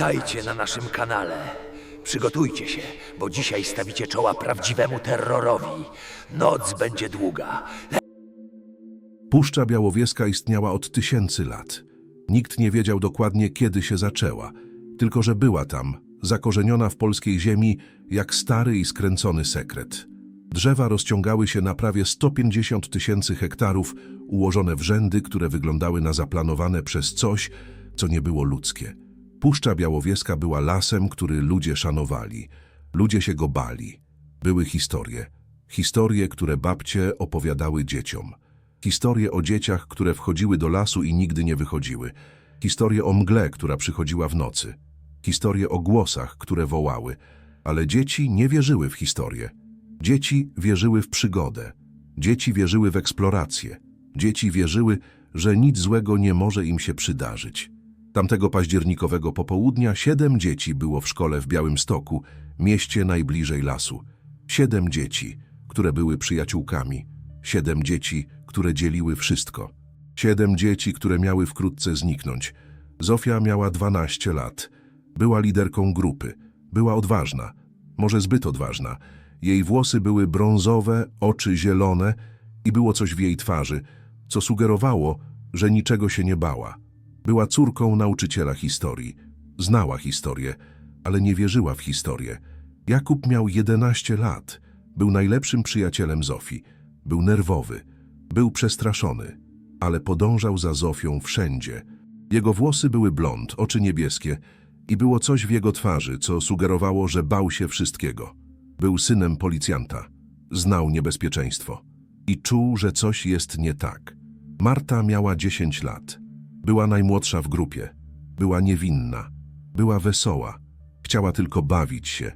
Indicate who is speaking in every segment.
Speaker 1: Dajcie na naszym kanale. Przygotujcie się, bo dzisiaj stawicie czoła prawdziwemu terrorowi. Noc będzie długa.
Speaker 2: Puszcza Białowieska istniała od tysięcy lat. Nikt nie wiedział dokładnie, kiedy się zaczęła, tylko że była tam, zakorzeniona w polskiej ziemi, jak stary i skręcony sekret. Drzewa rozciągały się na prawie 150 tysięcy hektarów, ułożone w rzędy, które wyglądały na zaplanowane przez coś, co nie było ludzkie. Puszcza Białowieska była lasem, który ludzie szanowali. Ludzie się go bali. Były historie. Historie, które babcie opowiadały dzieciom. Historie o dzieciach, które wchodziły do lasu i nigdy nie wychodziły. Historie o mgle, która przychodziła w nocy. Historie o głosach, które wołały. Ale dzieci nie wierzyły w historię. Dzieci wierzyły w przygodę. Dzieci wierzyły w eksplorację. Dzieci wierzyły, że nic złego nie może im się przydarzyć. Tamtego październikowego popołudnia siedem dzieci było w szkole w Białymstoku, mieście najbliżej lasu. Siedem dzieci, które były przyjaciółkami. Siedem dzieci, które dzieliły wszystko. Siedem dzieci, które miały wkrótce zniknąć. Zofia miała 12 lat. Była liderką grupy. Była odważna. Może zbyt odważna. Jej włosy były brązowe, oczy zielone i było coś w jej twarzy, co sugerowało, że niczego się nie bała. Była córką nauczyciela historii. Znała historię, ale nie wierzyła w historię. Jakub miał 11 lat. Był najlepszym przyjacielem Zofii. Był nerwowy. Był przestraszony, ale podążał za Zofią wszędzie. Jego włosy były blond, oczy niebieskie i było coś w jego twarzy, co sugerowało, że bał się wszystkiego. Był synem policjanta. Znał niebezpieczeństwo i czuł, że coś jest nie tak. Marta miała 10 lat. Była najmłodsza w grupie. Była niewinna. Była wesoła. Chciała tylko bawić się.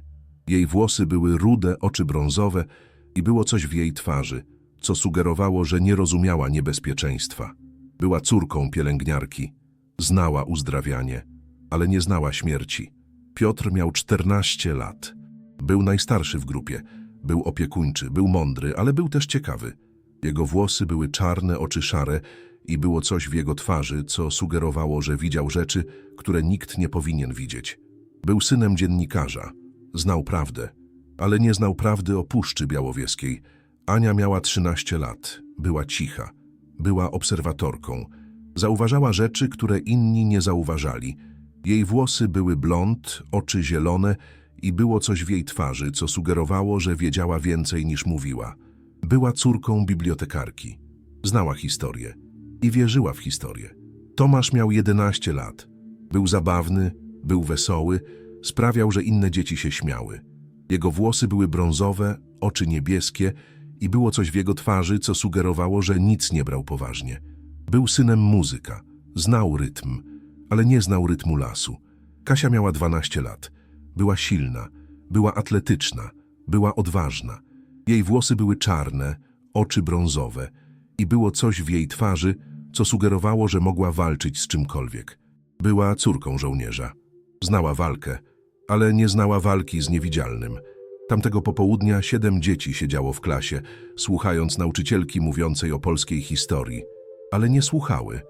Speaker 2: Jej włosy były rude, oczy brązowe i było coś w jej twarzy, co sugerowało, że nie rozumiała niebezpieczeństwa. Była córką pielęgniarki. Znała uzdrawianie, ale nie znała śmierci. Piotr miał 14 lat. Był najstarszy w grupie. Był opiekuńczy, był mądry, ale był też ciekawy. Jego włosy były czarne, oczy szare i było coś w jego twarzy, co sugerowało, że widział rzeczy, które nikt nie powinien widzieć. Był synem dziennikarza. Znał prawdę, ale nie znał prawdy o Puszczy Białowieskiej. Ania miała 13 lat. Była cicha. Była obserwatorką. Zauważała rzeczy, które inni nie zauważali. Jej włosy były blond, oczy zielone i było coś w jej twarzy, co sugerowało, że wiedziała więcej niż mówiła. Była córką bibliotekarki. Znała historię i wierzyła w historię. Tomasz miał 11 lat. Był zabawny, był wesoły, sprawiał, że inne dzieci się śmiały. Jego włosy były brązowe, oczy niebieskie i było coś w jego twarzy, co sugerowało, że nic nie brał poważnie. Był synem muzyka, znał rytm, ale nie znał rytmu lasu. Kasia miała 12 lat. Była silna, była atletyczna, była odważna. Jej włosy były czarne, oczy brązowe i było coś w jej twarzy, co sugerowało, że mogła walczyć z czymkolwiek. Była córką żołnierza. Znała walkę, ale nie znała walki z niewidzialnym. Tamtego popołudnia siedem dzieci siedziało w klasie, słuchając nauczycielki mówiącej o polskiej historii, ale nie słuchały.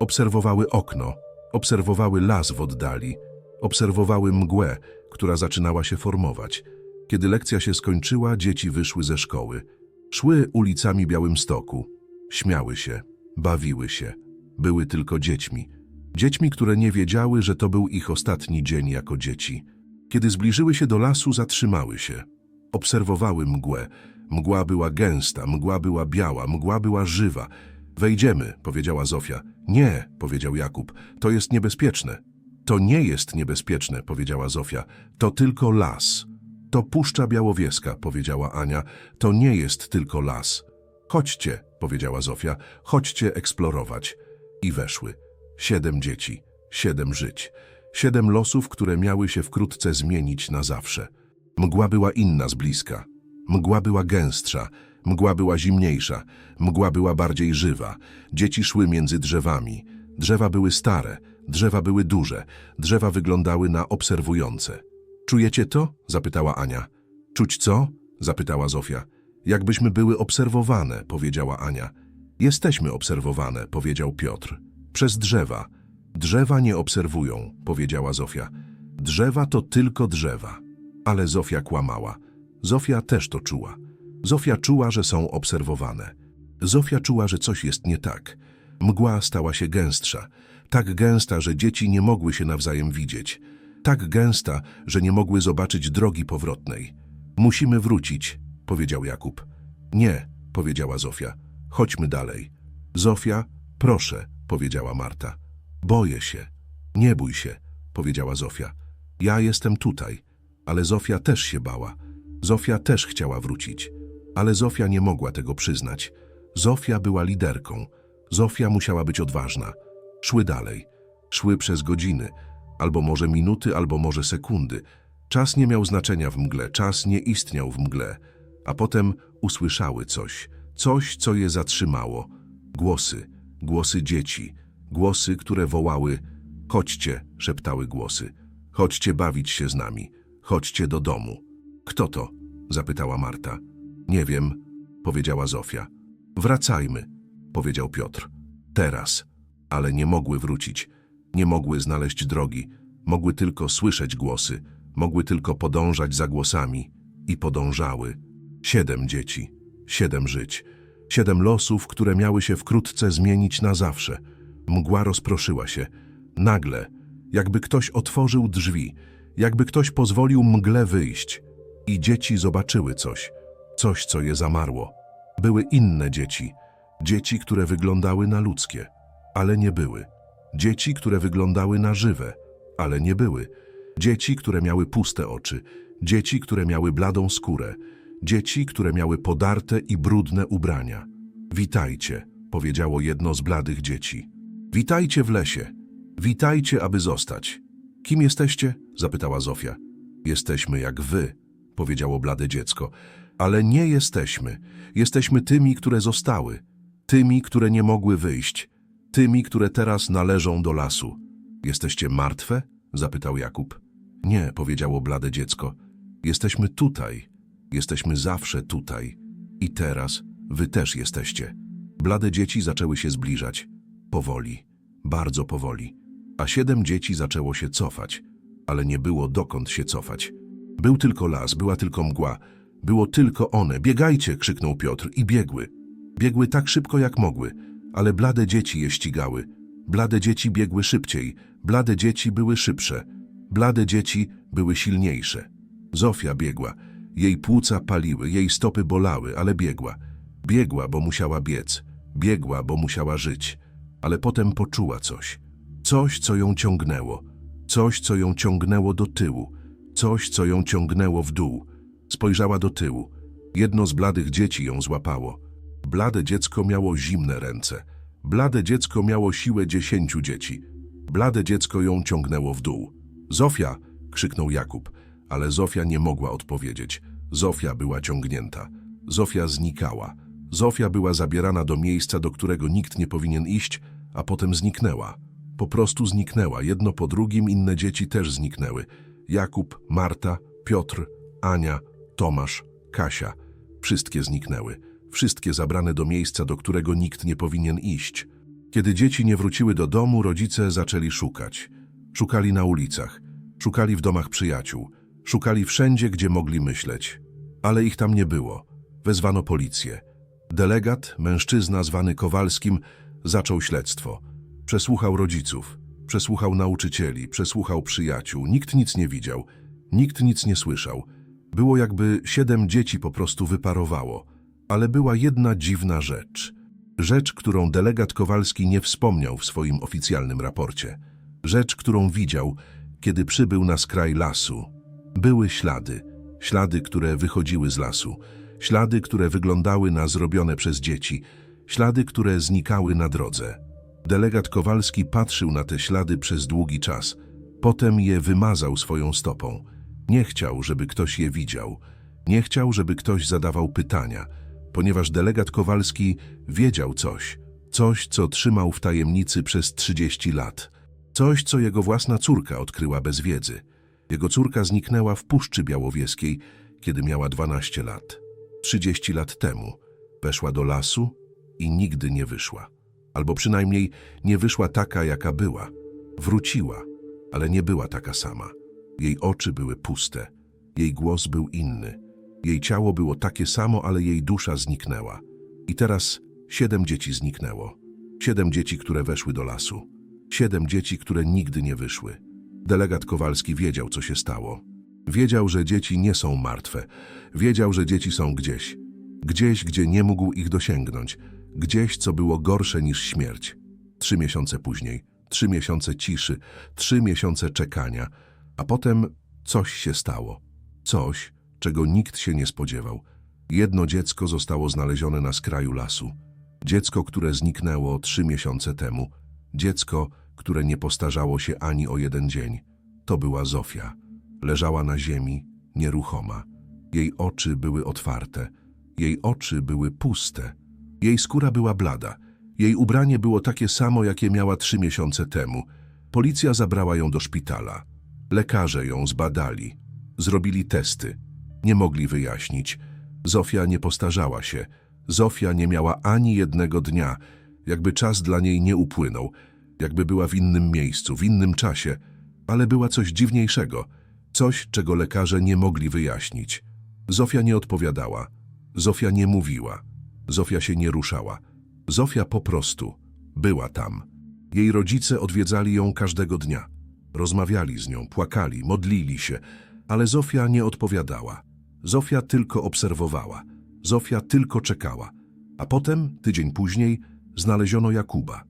Speaker 2: Obserwowały okno, obserwowały las w oddali, obserwowały mgłę, która zaczynała się formować. Kiedy lekcja się skończyła, dzieci wyszły ze szkoły. Szły ulicami Białymstoku. Śmiały się, bawiły się. Były tylko dziećmi. Dziećmi, które nie wiedziały, że to był ich ostatni dzień jako dzieci. Kiedy zbliżyły się do lasu, zatrzymały się. Obserwowały mgłę. Mgła była gęsta, mgła była biała, mgła była żywa. Wejdziemy, powiedziała Zofia. Nie, powiedział Jakub, to jest niebezpieczne. To nie jest niebezpieczne, powiedziała Zofia. To tylko las. To Puszcza Białowieska, powiedziała Ania. To nie jest tylko las. Chodźcie, powiedziała Zofia, chodźcie eksplorować. I weszły. Siedem dzieci, siedem żyć, siedem losów, które miały się wkrótce zmienić na zawsze. Mgła była inna z bliska. Mgła była gęstsza, mgła była zimniejsza, mgła była bardziej żywa. Dzieci szły między drzewami. Drzewa były stare, drzewa były duże, drzewa wyglądały na obserwujące. Czujecie to? zapytała Ania. Czuć co? zapytała Zofia. Jakbyśmy były obserwowane, powiedziała Ania. Jesteśmy obserwowane, powiedział Piotr. Przez drzewa. Drzewa nie obserwują, powiedziała Zofia. Drzewa to tylko drzewa. Ale Zofia kłamała. Zofia też to czuła. Zofia czuła, że są obserwowane. Zofia czuła, że coś jest nie tak. Mgła stała się gęstsza. Tak gęsta, że dzieci nie mogły się nawzajem widzieć. Tak gęsta, że nie mogły zobaczyć drogi powrotnej. Musimy wrócić, powiedział Jakub. Nie, powiedziała Zofia. Chodźmy dalej. Zofia, proszę, powiedziała Marta. Boję się. Nie bój się, powiedziała Zofia. Ja jestem tutaj. Ale Zofia też się bała. Zofia też chciała wrócić. Ale Zofia nie mogła tego przyznać. Zofia była liderką. Zofia musiała być odważna. Szły dalej. Szły przez godziny, albo może minuty, albo może sekundy. Czas nie miał znaczenia w mgle, czas nie istniał w mgle. A potem usłyszały coś, coś, co je zatrzymało. Głosy, głosy dzieci, głosy, które wołały Chodźcie, szeptały głosy. Chodźcie bawić się z nami. Chodźcie do domu. Kto to? zapytała Marta. Nie wiem, powiedziała Zofia. Wracajmy, powiedział Piotr. Teraz. Ale nie mogły wrócić. Nie mogły znaleźć drogi. Mogły tylko słyszeć głosy. Mogły tylko podążać za głosami. I podążały. Siedem dzieci. Siedem żyć. Siedem losów, które miały się wkrótce zmienić na zawsze. Mgła rozproszyła się. Nagle, jakby ktoś otworzył drzwi, jakby ktoś pozwolił mgle wyjść. I dzieci zobaczyły coś, coś, co je zamarło. Były inne dzieci, dzieci, które wyglądały na ludzkie, ale nie były. Dzieci, które wyglądały na żywe, ale nie były. Dzieci, które miały puste oczy, dzieci, które miały bladą skórę, dzieci, które miały podarte i brudne ubrania. Witajcie, powiedziało jedno z bladych dzieci. Witajcie w lesie. Witajcie, aby zostać. Kim jesteście? zapytała Zofia. Jesteśmy jak wy, powiedziało blade dziecko. Ale nie jesteśmy. Jesteśmy tymi, które zostały. Tymi, które nie mogły wyjść. Tymi, które teraz należą do lasu. Jesteście martwe? zapytał Jakub. Nie, powiedziało blade dziecko. Jesteśmy tutaj. Jesteśmy zawsze tutaj. I teraz wy też jesteście. Blade dzieci zaczęły się zbliżać. Powoli, bardzo powoli. A siedem dzieci zaczęło się cofać, ale nie było dokąd się cofać. Był tylko las, była tylko mgła. Było tylko one. Biegajcie, krzyknął Piotr i biegły. Biegły tak szybko jak mogły, ale blade dzieci je ścigały. Blade dzieci biegły szybciej, blade dzieci były szybsze. Blade dzieci były silniejsze. Zofia biegła. Jej płuca paliły, jej stopy bolały, ale biegła. Biegła, bo musiała biec. Biegła, bo musiała żyć. Ale potem poczuła coś. Coś, co ją ciągnęło. Coś, co ją ciągnęło do tyłu. Coś, co ją ciągnęło w dół. Spojrzała do tyłu. Jedno z bladych dzieci ją złapało. Blade dziecko miało zimne ręce. Blade dziecko miało siłę dziesięciu dzieci. Blade dziecko ją ciągnęło w dół. Zofia! krzyknął Jakub, ale Zofia nie mogła odpowiedzieć. Zofia była ciągnięta. Zofia znikała. Zofia była zabierana do miejsca, do którego nikt nie powinien iść, a potem zniknęła. Po prostu zniknęła. Jedno po drugim inne dzieci też zniknęły. Jakub, Marta, Piotr, Ania, Tomasz, Kasia. Wszystkie zniknęły. Wszystkie zabrane do miejsca, do którego nikt nie powinien iść. Kiedy dzieci nie wróciły do domu, rodzice zaczęli szukać. Szukali na ulicach, szukali w domach przyjaciół, szukali wszędzie, gdzie mogli myśleć. Ale ich tam nie było. Wezwano policję. Delegat, mężczyzna zwany Kowalskim, zaczął śledztwo. Przesłuchał rodziców, przesłuchał nauczycieli, przesłuchał przyjaciół. Nikt nic nie widział, nikt nic nie słyszał. Było jakby siedem dzieci po prostu wyparowało. Ale była jedna dziwna rzecz. Rzecz, którą delegat Kowalski nie wspomniał w swoim oficjalnym raporcie. Rzecz, którą widział, kiedy przybył na skraj lasu. Były ślady. Ślady, które wychodziły z lasu. Ślady, które wyglądały na zrobione przez dzieci. Ślady, które znikały na drodze. Delegat Kowalski patrzył na te ślady przez długi czas. Potem je wymazał swoją stopą. Nie chciał, żeby ktoś je widział. Nie chciał, żeby ktoś zadawał pytania, ponieważ delegat Kowalski wiedział coś. Coś, co trzymał w tajemnicy przez 30 lat. Coś, co jego własna córka odkryła bez wiedzy. Jego córka zniknęła w Puszczy Białowieskiej, kiedy miała 12 lat. 30 lat temu weszła do lasu i nigdy nie wyszła. Albo przynajmniej nie wyszła taka, jaka była. Wróciła, ale nie była taka sama. Jej oczy były puste, jej głos był inny. Jej ciało było takie samo, ale jej dusza zniknęła. I teraz siedem dzieci zniknęło. Siedem dzieci, które weszły do lasu. Siedem dzieci, które nigdy nie wyszły. Delegat Kowalski wiedział, co się stało. Wiedział, że dzieci nie są martwe. Wiedział, że dzieci są gdzieś. Gdzieś, gdzie nie mógł ich dosięgnąć. Gdzieś, co było gorsze niż śmierć. Trzy miesiące później, trzy miesiące ciszy, trzy miesiące czekania, a potem coś się stało. Coś, czego nikt się nie spodziewał. Jedno dziecko zostało znalezione na skraju lasu. Dziecko, które zniknęło trzy miesiące temu. Dziecko, które nie postarzało się ani o jeden dzień. To była Zofia. Leżała na ziemi, nieruchoma. Jej oczy były otwarte. Jej oczy były puste. Jej skóra była blada. Jej ubranie było takie samo, jakie miała trzy miesiące temu. Policja zabrała ją do szpitala. Lekarze ją zbadali. Zrobili testy. Nie mogli wyjaśnić. Zofia nie postarzała się. Zofia nie miała ani jednego dnia, jakby czas dla niej nie upłynął, jakby była w innym miejscu, w innym czasie, ale była coś dziwniejszego, coś, czego lekarze nie mogli wyjaśnić. Zofia nie odpowiadała. Zofia nie mówiła. Zofia się nie ruszała. Zofia po prostu była tam. Jej rodzice odwiedzali ją każdego dnia. Rozmawiali z nią, płakali, modlili się, ale Zofia nie odpowiadała. Zofia tylko obserwowała. Zofia tylko czekała. A potem, tydzień później, znaleziono Jakuba.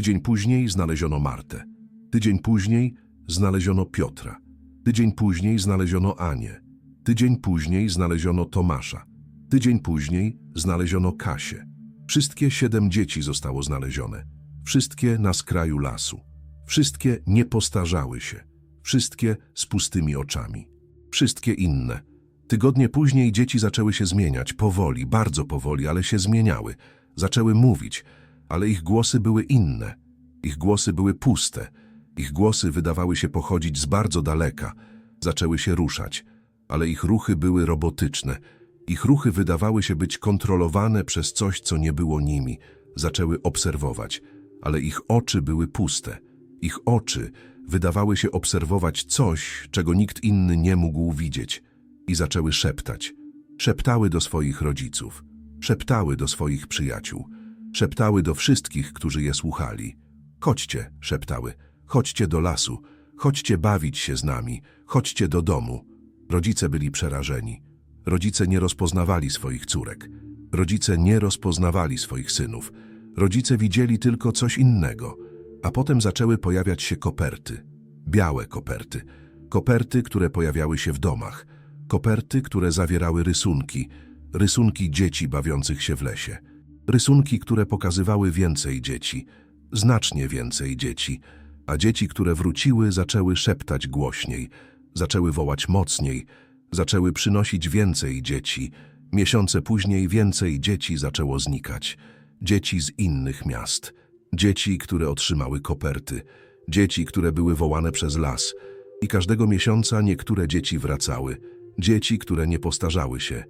Speaker 2: Tydzień później znaleziono Martę. Tydzień później znaleziono Piotra. Tydzień później znaleziono Anię. Tydzień później znaleziono Tomasza. Tydzień później znaleziono Kasię. Wszystkie siedem dzieci zostało znalezione. Wszystkie na skraju lasu. Wszystkie nie postarzały się. Wszystkie z pustymi oczami. Wszystkie inne. Tygodnie później dzieci zaczęły się zmieniać, powoli, bardzo powoli, ale się zmieniały. Zaczęły mówić, ale ich głosy były inne. Ich głosy były puste. Ich głosy wydawały się pochodzić z bardzo daleka. Zaczęły się ruszać, ale ich ruchy były robotyczne. Ich ruchy wydawały się być kontrolowane przez coś, co nie było nimi. Zaczęły obserwować, ale ich oczy były puste. Ich oczy wydawały się obserwować coś, czego nikt inny nie mógł widzieć. I zaczęły szeptać. Szeptały do swoich rodziców. Szeptały do swoich przyjaciół. Szeptały do wszystkich, którzy je słuchali. Chodźcie, szeptały. Chodźcie do lasu. Chodźcie bawić się z nami. Chodźcie do domu. Rodzice byli przerażeni. Rodzice nie rozpoznawali swoich córek. Rodzice nie rozpoznawali swoich synów. Rodzice widzieli tylko coś innego. A potem zaczęły pojawiać się koperty. Białe koperty. Koperty, które pojawiały się w domach. Koperty, które zawierały rysunki. Rysunki dzieci bawiących się w lesie. Rysunki, które pokazywały więcej dzieci. Znacznie więcej dzieci. A dzieci, które wróciły, zaczęły szeptać głośniej. Zaczęły wołać mocniej. Zaczęły przynosić więcej dzieci. Miesiące później więcej dzieci zaczęło znikać. Dzieci z innych miast. Dzieci, które otrzymały koperty. Dzieci, które były wołane przez las. I każdego miesiąca niektóre dzieci wracały. Dzieci, które nie postarzały się.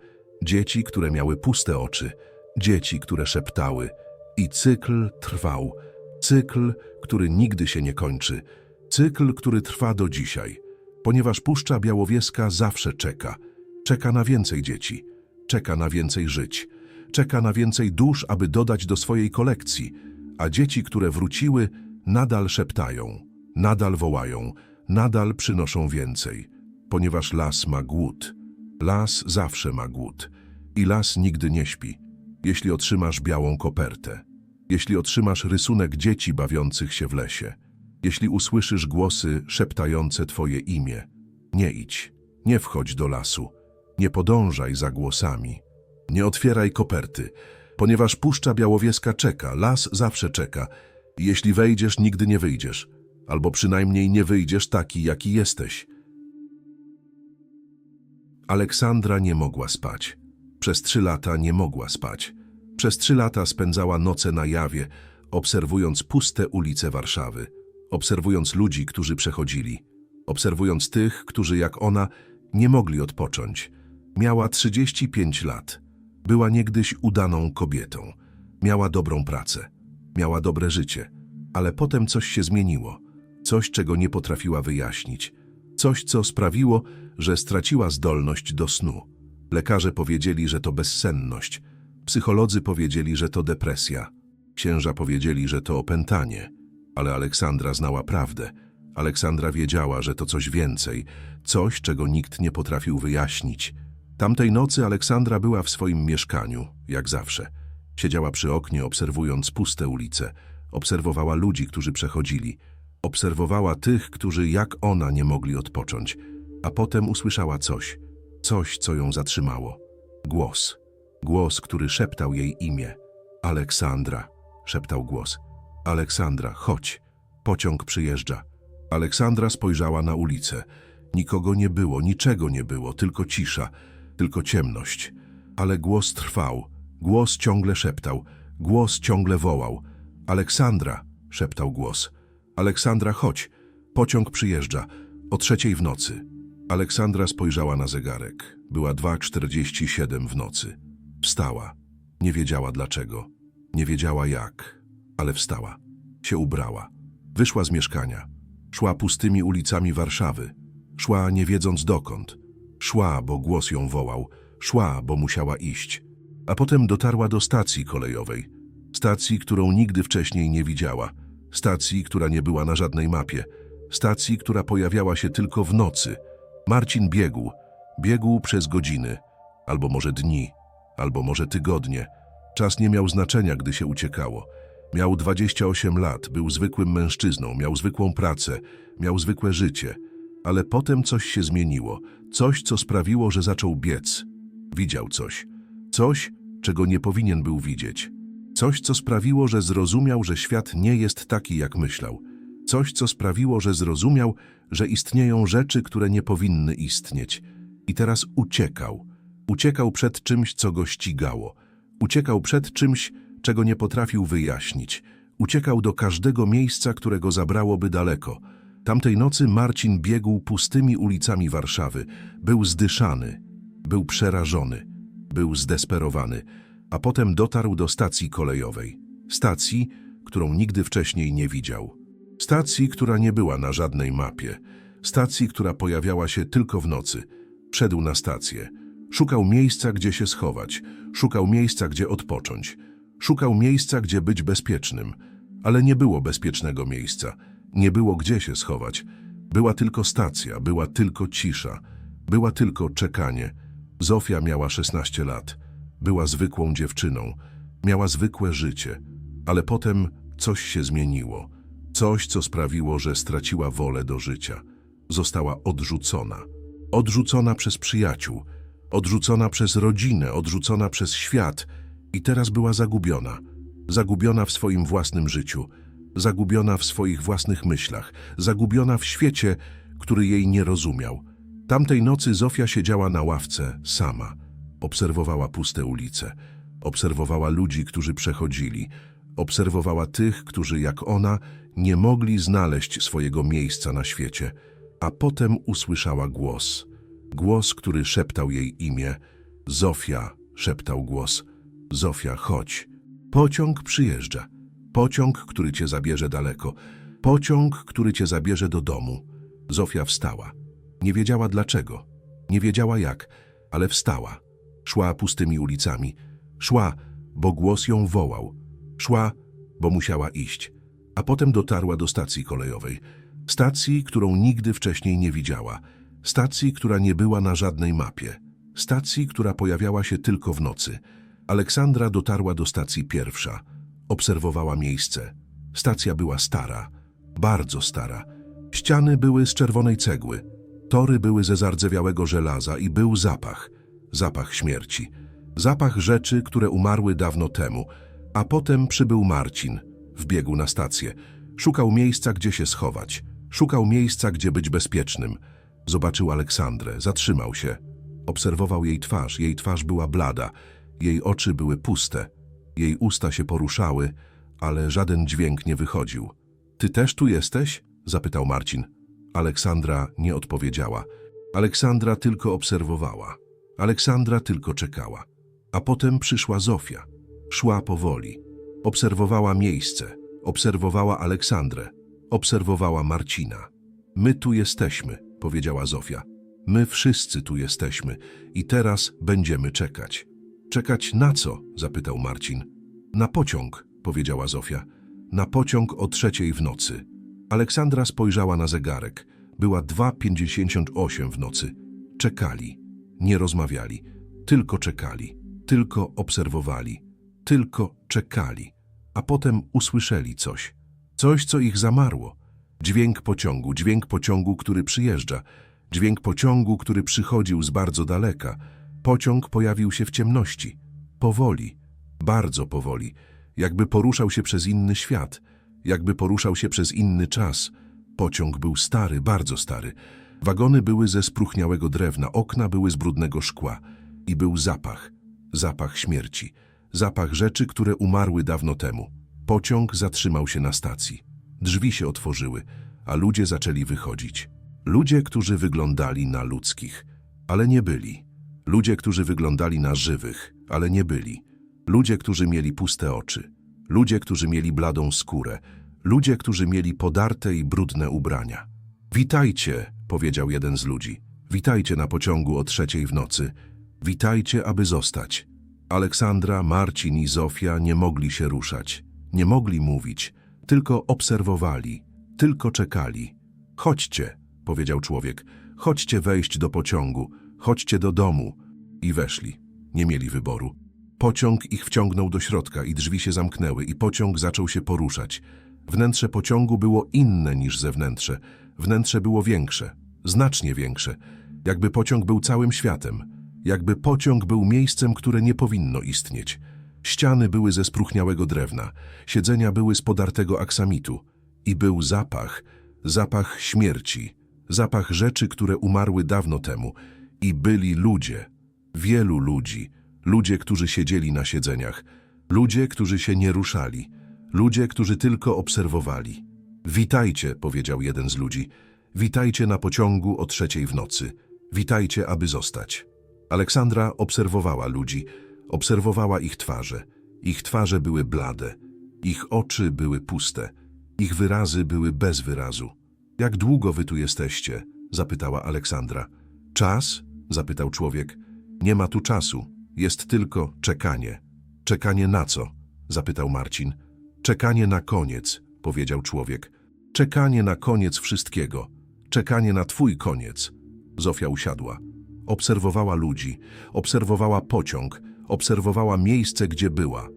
Speaker 2: Dzieci, które miały puste oczy. Dzieci, które szeptały. I cykl trwał. Cykl, który nigdy się nie kończy. Cykl, który trwa do dzisiaj. Ponieważ Puszcza Białowieska zawsze czeka. Czeka na więcej dzieci. Czeka na więcej żyć. Czeka na więcej dusz, aby dodać do swojej kolekcji. A dzieci, które wróciły, nadal szeptają, nadal wołają, nadal przynoszą więcej. Ponieważ las ma głód. Las zawsze ma głód. I las nigdy nie śpi. Jeśli otrzymasz białą kopertę, jeśli otrzymasz rysunek dzieci bawiących się w lesie, jeśli usłyszysz głosy szeptające Twoje imię, nie idź, nie wchodź do lasu, nie podążaj za głosami, nie otwieraj koperty, ponieważ Puszcza Białowieska czeka, las zawsze czeka. Jeśli wejdziesz, nigdy nie wyjdziesz, albo przynajmniej nie wyjdziesz taki, jaki jesteś. Aleksandra nie mogła spać. Przez trzy lata nie mogła spać. Przez trzy lata spędzała noce na jawie, obserwując puste ulice Warszawy, obserwując ludzi, którzy przechodzili, obserwując tych, którzy jak ona nie mogli odpocząć. Miała 35 lat. Była niegdyś udaną kobietą. Miała dobrą pracę. Miała dobre życie. Ale potem coś się zmieniło. Coś, czego nie potrafiła wyjaśnić. Coś, co sprawiło, że straciła zdolność do snu. Lekarze powiedzieli, że to bezsenność. Psycholodzy powiedzieli, że to depresja. Księża powiedzieli, że to opętanie. Ale Aleksandra znała prawdę. Aleksandra wiedziała, że to coś więcej, coś, czego nikt nie potrafił wyjaśnić. Tamtej nocy Aleksandra była w swoim mieszkaniu, jak zawsze. Siedziała przy oknie, obserwując puste ulice. Obserwowała ludzi, którzy przechodzili. Obserwowała tych, którzy jak ona nie mogli odpocząć. A potem usłyszała coś. Coś, co ją zatrzymało. Głos. Głos, który szeptał jej imię. Aleksandra, szeptał głos. Aleksandra, chodź. Pociąg przyjeżdża. Aleksandra spojrzała na ulicę. Nikogo nie było, niczego nie było, tylko cisza, tylko ciemność. Ale głos trwał. Głos ciągle szeptał. Głos ciągle wołał. Aleksandra, szeptał głos. Aleksandra, chodź. Pociąg przyjeżdża. O trzeciej w nocy. Aleksandra spojrzała na zegarek. Była 2.47 w nocy. Wstała. Nie wiedziała dlaczego. Nie wiedziała jak, ale wstała. Się ubrała. Wyszła z mieszkania. Szła pustymi ulicami Warszawy. Szła nie wiedząc dokąd. Szła, bo głos ją wołał. Szła, bo musiała iść. A potem dotarła do stacji kolejowej. Stacji, którą nigdy wcześniej nie widziała. Stacji, która nie była na żadnej mapie. Stacji, która pojawiała się tylko w nocy. Marcin biegł. Biegł przez godziny. Albo może dni. Albo może tygodnie. Czas nie miał znaczenia, gdy się uciekało. Miał 28 lat, był zwykłym mężczyzną, miał zwykłą pracę, miał zwykłe życie. Ale potem coś się zmieniło. Coś, co sprawiło, że zaczął biec. Widział coś. Coś, czego nie powinien był widzieć. Coś, co sprawiło, że zrozumiał, że świat nie jest taki, jak myślał. Coś, co sprawiło, że zrozumiał, że istnieją rzeczy, które nie powinny istnieć. I teraz uciekał. Uciekał przed czymś, co go ścigało. Uciekał przed czymś, czego nie potrafił wyjaśnić. Uciekał do każdego miejsca, którego zabrałoby daleko. Tamtej nocy Marcin biegł pustymi ulicami Warszawy. Był zdyszany, był przerażony, był zdesperowany, a potem dotarł do stacji kolejowej. Stacji, którą nigdy wcześniej nie widział. Stacji, która nie była na żadnej mapie. Stacji, która pojawiała się tylko w nocy. Wszedł na stację. Szukał miejsca, gdzie się schować. Szukał miejsca, gdzie odpocząć. Szukał miejsca, gdzie być bezpiecznym. Ale nie było bezpiecznego miejsca. Nie było gdzie się schować. Była tylko stacja, była tylko cisza. Była tylko czekanie. Zofia miała 16 lat. Była zwykłą dziewczyną. Miała zwykłe życie. Ale potem coś się zmieniło. Coś, co sprawiło, że straciła wolę do życia. Została odrzucona. Odrzucona przez przyjaciół, odrzucona przez rodzinę, odrzucona przez świat i teraz była zagubiona. Zagubiona w swoim własnym życiu, zagubiona w swoich własnych myślach, zagubiona w świecie, który jej nie rozumiał. Tamtej nocy Zofia siedziała na ławce sama. Obserwowała puste ulice, obserwowała ludzi, którzy przechodzili, obserwowała tych, którzy jak ona nie mogli znaleźć swojego miejsca na świecie, a potem usłyszała głos. Głos, który szeptał jej imię. Zofia, szeptał głos. Zofia, chodź. Pociąg przyjeżdża. Pociąg, który cię zabierze daleko. Pociąg, który cię zabierze do domu. Zofia wstała. Nie wiedziała dlaczego. Nie wiedziała jak, ale wstała. Szła pustymi ulicami. Szła, bo głos ją wołał. Szła, bo musiała iść. A potem dotarła do stacji kolejowej. Stacji, którą nigdy wcześniej nie widziała. Stacji, która nie była na żadnej mapie. Stacji, która pojawiała się tylko w nocy. Aleksandra dotarła do stacji pierwsza. Obserwowała miejsce. Stacja była stara. Bardzo stara. Ściany były z czerwonej cegły. Tory były ze zardzewiałego żelaza i był zapach. Zapach śmierci. Zapach rzeczy, które umarły dawno temu. A potem przybył Marcin. Wbiegł na stację. Szukał miejsca, gdzie się schować. Szukał miejsca, gdzie być bezpiecznym. Zobaczył Aleksandrę, zatrzymał się. Obserwował jej twarz. Jej twarz była blada. Jej oczy były puste. Jej usta się poruszały, ale żaden dźwięk nie wychodził. Ty też tu jesteś? zapytał Marcin. Aleksandra nie odpowiedziała. Aleksandra tylko obserwowała. Aleksandra tylko czekała. A potem przyszła Zofia. Szła powoli. Obserwowała miejsce. Obserwowała Aleksandrę. Obserwowała Marcina. My tu jesteśmy, powiedziała Zofia. My wszyscy tu jesteśmy i teraz będziemy czekać. Czekać na co? zapytał Marcin. Na pociąg, powiedziała Zofia. Na pociąg o trzeciej w nocy. Aleksandra spojrzała na zegarek. Była 2.58 w nocy. Czekali. Nie rozmawiali. Tylko czekali. Tylko obserwowali. Tylko czekali. A potem usłyszeli coś. Coś, co ich zamarło. Dźwięk pociągu, dźwięk pociągu, który przyjeżdża. Dźwięk pociągu, który przychodził z bardzo daleka. Pociąg pojawił się w ciemności. Powoli. Bardzo powoli. Jakby poruszał się przez inny świat. Jakby poruszał się przez inny czas. Pociąg był stary, bardzo stary. Wagony były ze spróchniałego drewna, okna były z brudnego szkła. I był zapach. Zapach śmierci. Zapach rzeczy, które umarły dawno temu. Pociąg zatrzymał się na stacji. Drzwi się otworzyły, a ludzie zaczęli wychodzić. Ludzie, którzy wyglądali na ludzkich, ale nie byli. Ludzie, którzy wyglądali na żywych, ale nie byli. Ludzie, którzy mieli puste oczy. Ludzie, którzy mieli bladą skórę. Ludzie, którzy mieli podarte i brudne ubrania. Witajcie, powiedział jeden z ludzi. Witajcie na pociągu o trzeciej w nocy. Witajcie, aby zostać. Aleksandra, Marcin i Zofia nie mogli się ruszać. Nie mogli mówić, tylko obserwowali, tylko czekali. Chodźcie, powiedział człowiek. Chodźcie wejść do pociągu, chodźcie do domu. I weszli. Nie mieli wyboru. Pociąg ich wciągnął do środka i drzwi się zamknęły i pociąg zaczął się poruszać. Wnętrze pociągu było inne niż zewnętrze. Wnętrze było większe, znacznie większe. Jakby pociąg był całym światem. Jakby pociąg był miejscem, które nie powinno istnieć. Ściany były ze spróchniałego drewna, siedzenia były z podartego aksamitu. I był zapach, zapach śmierci, zapach rzeczy, które umarły dawno temu. I byli ludzie, wielu ludzi, ludzie, którzy siedzieli na siedzeniach, ludzie, którzy się nie ruszali, ludzie, którzy tylko obserwowali. Witajcie, powiedział jeden z ludzi. Witajcie na pociągu o trzeciej w nocy. Witajcie, aby zostać. Aleksandra obserwowała ludzi, obserwowała ich twarze. Ich twarze były blade, ich oczy były puste, ich wyrazy były bez wyrazu. Jak długo wy tu jesteście? zapytała Aleksandra. Czas? zapytał człowiek. Nie ma tu czasu, jest tylko czekanie. Czekanie na co? zapytał Marcin. Czekanie na koniec, powiedział człowiek. Czekanie na koniec wszystkiego. Czekanie na twój koniec. Zofia usiadła. Obserwowała ludzi, obserwowała pociąg, obserwowała miejsce, gdzie była.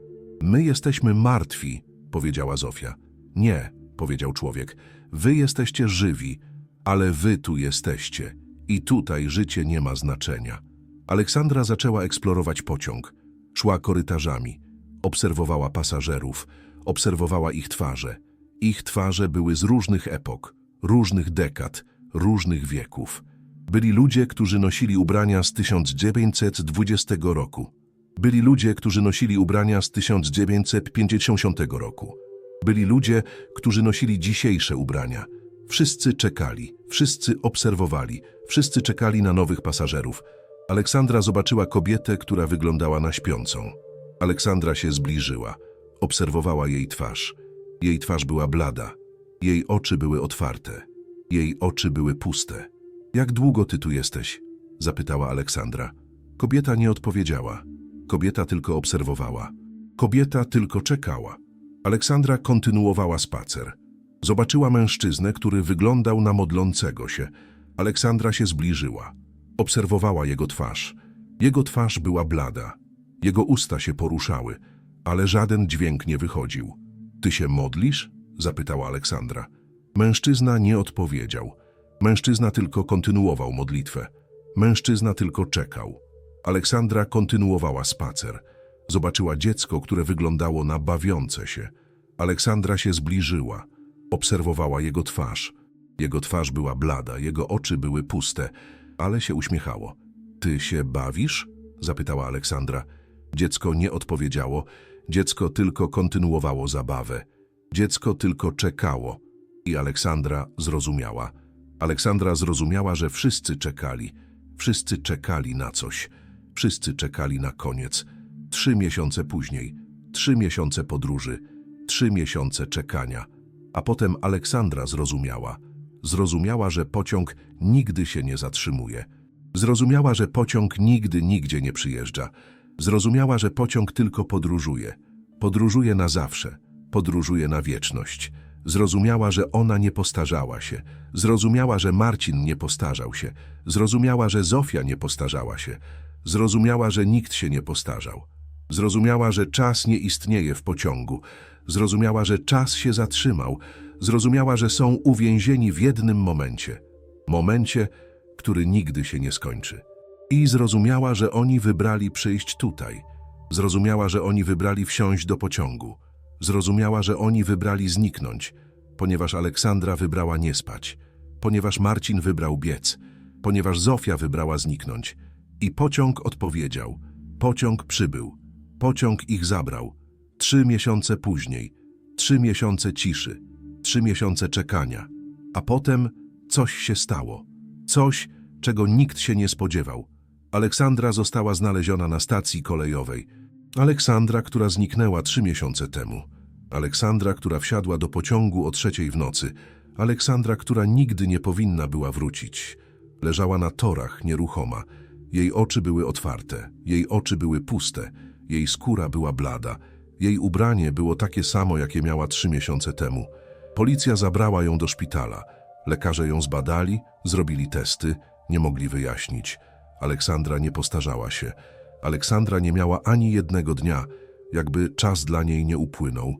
Speaker 2: My jesteśmy martwi, powiedziała Zofia. Nie, powiedział człowiek. Wy jesteście żywi, ale wy tu jesteście. I tutaj życie nie ma znaczenia. Aleksandra zaczęła eksplorować pociąg. Szła korytarzami. Obserwowała pasażerów. Obserwowała ich twarze. Ich twarze były z różnych epok, różnych dekad, różnych wieków. Byli ludzie, którzy nosili ubrania z 1920 roku. Byli ludzie, którzy nosili ubrania z 1950 roku. Byli ludzie, którzy nosili dzisiejsze ubrania. Wszyscy czekali, wszyscy obserwowali, wszyscy czekali na nowych pasażerów. Aleksandra zobaczyła kobietę, która wyglądała na śpiącą. Aleksandra się zbliżyła. Obserwowała jej twarz. Jej twarz była blada. Jej oczy były otwarte. Jej oczy były puste. Jak długo ty tu jesteś? zapytała Aleksandra. Kobieta nie odpowiedziała. Kobieta tylko obserwowała. Kobieta tylko czekała. Aleksandra kontynuowała spacer. Zobaczyła mężczyznę, który wyglądał na modlącego się. Aleksandra się zbliżyła. Obserwowała jego twarz. Jego twarz była blada. Jego usta się poruszały, ale żaden dźwięk nie wychodził. Ty się modlisz? zapytała Aleksandra. Mężczyzna nie odpowiedział. Mężczyzna tylko kontynuował modlitwę. Mężczyzna tylko czekał. Aleksandra kontynuowała spacer. Zobaczyła dziecko, które wyglądało na bawiące się. Aleksandra się zbliżyła. Obserwowała jego twarz. Jego twarz była blada, jego oczy były puste, ale się uśmiechało. Ty się bawisz? zapytała Aleksandra. Dziecko nie odpowiedziało. Dziecko tylko kontynuowało zabawę. Dziecko tylko czekało. I Aleksandra zrozumiała. Aleksandra zrozumiała, że wszyscy czekali. Wszyscy czekali na coś. Wszyscy czekali na koniec. Trzy miesiące później. Trzy miesiące podróży. Trzy miesiące czekania. A potem Aleksandra zrozumiała. Zrozumiała, że pociąg nigdy się nie zatrzymuje. Zrozumiała, że pociąg nigdy nigdzie nie przyjeżdża. Zrozumiała, że pociąg tylko podróżuje. Podróżuje na zawsze. Podróżuje na wieczność. Zrozumiała, że ona nie postarzała się. Zrozumiała, że Marcin nie postarzał się. Zrozumiała, że Zofia nie postarzała się. Zrozumiała, że nikt się nie postarzał. Zrozumiała, że czas nie istnieje w pociągu. Zrozumiała, że czas się zatrzymał. Zrozumiała, że są uwięzieni w jednym momencie. Momencie, który nigdy się nie skończy. I zrozumiała, że oni wybrali przyjść tutaj. Zrozumiała, że oni wybrali wsiąść do pociągu. Zrozumiała, że oni wybrali zniknąć, ponieważ Aleksandra wybrała nie spać, ponieważ Marcin wybrał biec, ponieważ Zofia wybrała zniknąć. I pociąg odpowiedział. Pociąg przybył. Pociąg ich zabrał. Trzy miesiące później. Trzy miesiące ciszy. Trzy miesiące czekania. A potem coś się stało. Coś, czego nikt się nie spodziewał. Aleksandra została znaleziona na stacji kolejowej. Aleksandra, która zniknęła trzy miesiące temu. Aleksandra, która wsiadła do pociągu o trzeciej w nocy. Aleksandra, która nigdy nie powinna była wrócić. Leżała na torach, nieruchoma. Jej oczy były otwarte, jej oczy były puste, jej skóra była blada. Jej ubranie było takie samo, jakie miała trzy miesiące temu. Policja zabrała ją do szpitala. Lekarze ją zbadali, zrobili testy, nie mogli wyjaśnić. Aleksandra nie postarzała się. Aleksandra nie miała ani jednego dnia, jakby czas dla niej nie upłynął,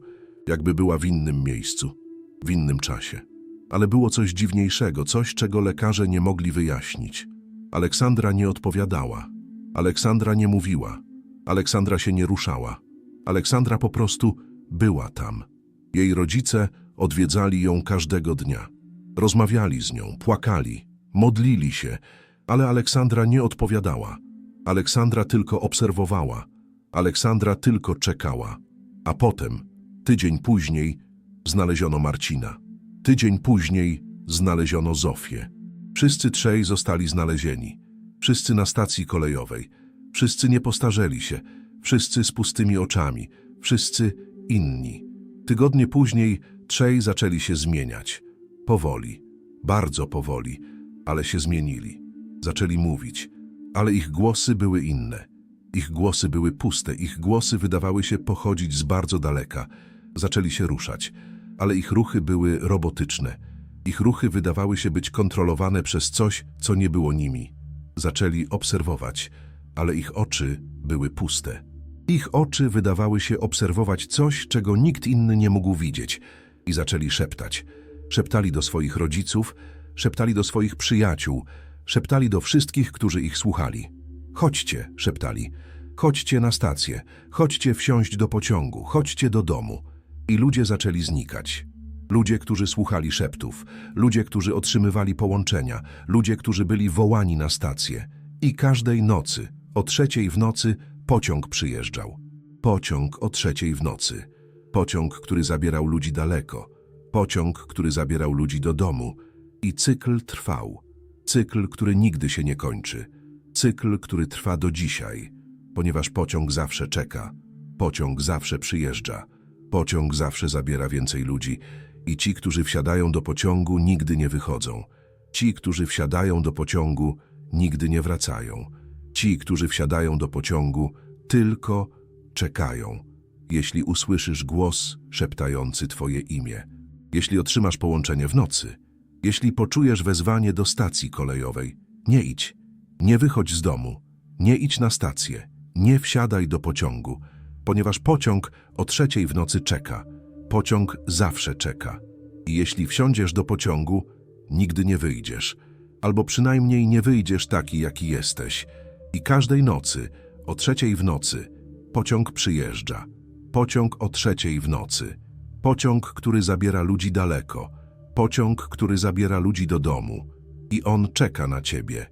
Speaker 2: jakby była w innym miejscu, w innym czasie. Ale było coś dziwniejszego, coś, czego lekarze nie mogli wyjaśnić. Aleksandra nie odpowiadała. Aleksandra nie mówiła. Aleksandra się nie ruszała. Aleksandra po prostu była tam. Jej rodzice odwiedzali ją każdego dnia. Rozmawiali z nią, płakali, modlili się, ale Aleksandra nie odpowiadała. Aleksandra tylko obserwowała. Aleksandra tylko czekała. A potem, tydzień później, znaleziono Marcina. Tydzień później znaleziono Zofię. Wszyscy trzej zostali znalezieni. Wszyscy na stacji kolejowej. Wszyscy nie postarzeli się. Wszyscy z pustymi oczami. Wszyscy inni. Tygodnie później trzej zaczęli się zmieniać. Powoli, bardzo powoli, ale się zmienili. Zaczęli mówić, ale ich głosy były inne. Ich głosy były puste, ich głosy wydawały się pochodzić z bardzo daleka. Zaczęli się ruszać, ale ich ruchy były robotyczne. Ich ruchy wydawały się być kontrolowane przez coś, co nie było nimi. Zaczęli obserwować, ale ich oczy były puste. Ich oczy wydawały się obserwować coś, czego nikt inny nie mógł widzieć. I zaczęli szeptać. Szeptali do swoich rodziców, szeptali do swoich przyjaciół, szeptali do wszystkich, którzy ich słuchali. Chodźcie, szeptali. Chodźcie na stację, chodźcie wsiąść do pociągu, chodźcie do domu. I ludzie zaczęli znikać. Ludzie, którzy słuchali szeptów, ludzie, którzy otrzymywali połączenia, ludzie, którzy byli wołani na stację. I każdej nocy, o trzeciej w nocy, pociąg przyjeżdżał. Pociąg o trzeciej w nocy. Pociąg, który zabierał ludzi daleko. Pociąg, który zabierał ludzi do domu. I cykl trwał. Cykl, który nigdy się nie kończy. Cykl, który trwa do dzisiaj, ponieważ pociąg zawsze czeka. Pociąg zawsze przyjeżdża. Pociąg zawsze zabiera więcej ludzi i ci, którzy wsiadają do pociągu, nigdy nie wychodzą. Ci, którzy wsiadają do pociągu, nigdy nie wracają. Ci, którzy wsiadają do pociągu, tylko czekają. Jeśli usłyszysz głos szeptający Twoje imię, jeśli otrzymasz połączenie w nocy, jeśli poczujesz wezwanie do stacji kolejowej, nie idź, nie wychodź z domu, nie idź na stację, nie wsiadaj do pociągu, ponieważ pociąg o trzeciej w nocy czeka. Pociąg zawsze czeka. I jeśli wsiądziesz do pociągu, nigdy nie wyjdziesz, albo przynajmniej nie wyjdziesz taki, jaki jesteś. I każdej nocy, o trzeciej w nocy, pociąg przyjeżdża. Pociąg o trzeciej w nocy. Pociąg, który zabiera ludzi daleko. Pociąg, który zabiera ludzi do domu. I on czeka na ciebie.